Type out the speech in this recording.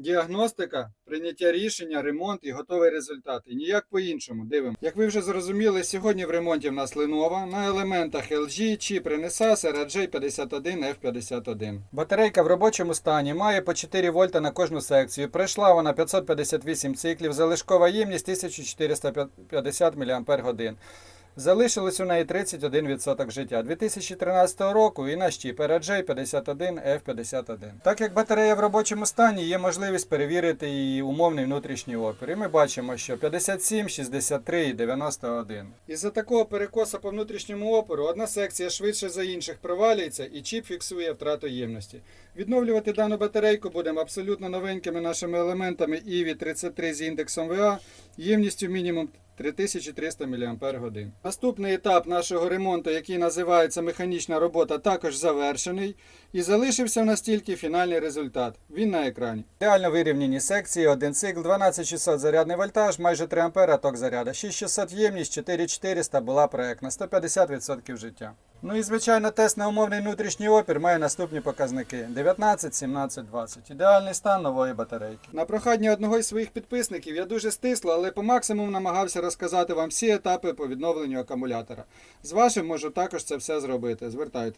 Діагностика, прийняття рішення, ремонт і готовий результат. І ніяк по-іншому. Дивимо. Як ви вже зрозуміли, сьогодні в ремонті в нас Lenovo, на елементах LG, чіп Renesas RJ51 F51. Батарейка в робочому стані має по 4 вольта на кожну секцію. Пройшла вона 558 циклів, залишкова ємність 1450 мАч. Залишилось у неї 31% життя 2013 року і наш чіп RJ 51 F51. Так як батарея в робочому стані, є можливість перевірити її умовний внутрішній опір. І ми бачимо, що 57, 63 і 91. Із-за такого перекоса по внутрішньому опору одна секція швидше за інших провалюється і чіп фіксує втрату ємності. Відновлювати дану батарейку будемо абсолютно новенькими нашими елементами EV 33 з індексом VA, ємністю мінімум 3300 мАч. Наступний етап нашого ремонту, який називається механічна робота, також завершений. І залишився в нас тільки фінальний результат. Він на екрані. Ідеально вирівняні секції, один цикл, 12600 зарядний вольтаж, майже 3 ампера ток заряду, 6600 ємність, 4400 була проектна, 150% життя. Ну і звичайно, тест на умовний внутрішній опір має наступні показники: 19, 17, 20. Ідеальний стан нової батарейки. На прохання одного із своїх підписників я дуже стисло, але по максимуму намагався розказати вам всі етапи по відновленню акумулятора. З вашим можу також це все зробити. Звертайтесь.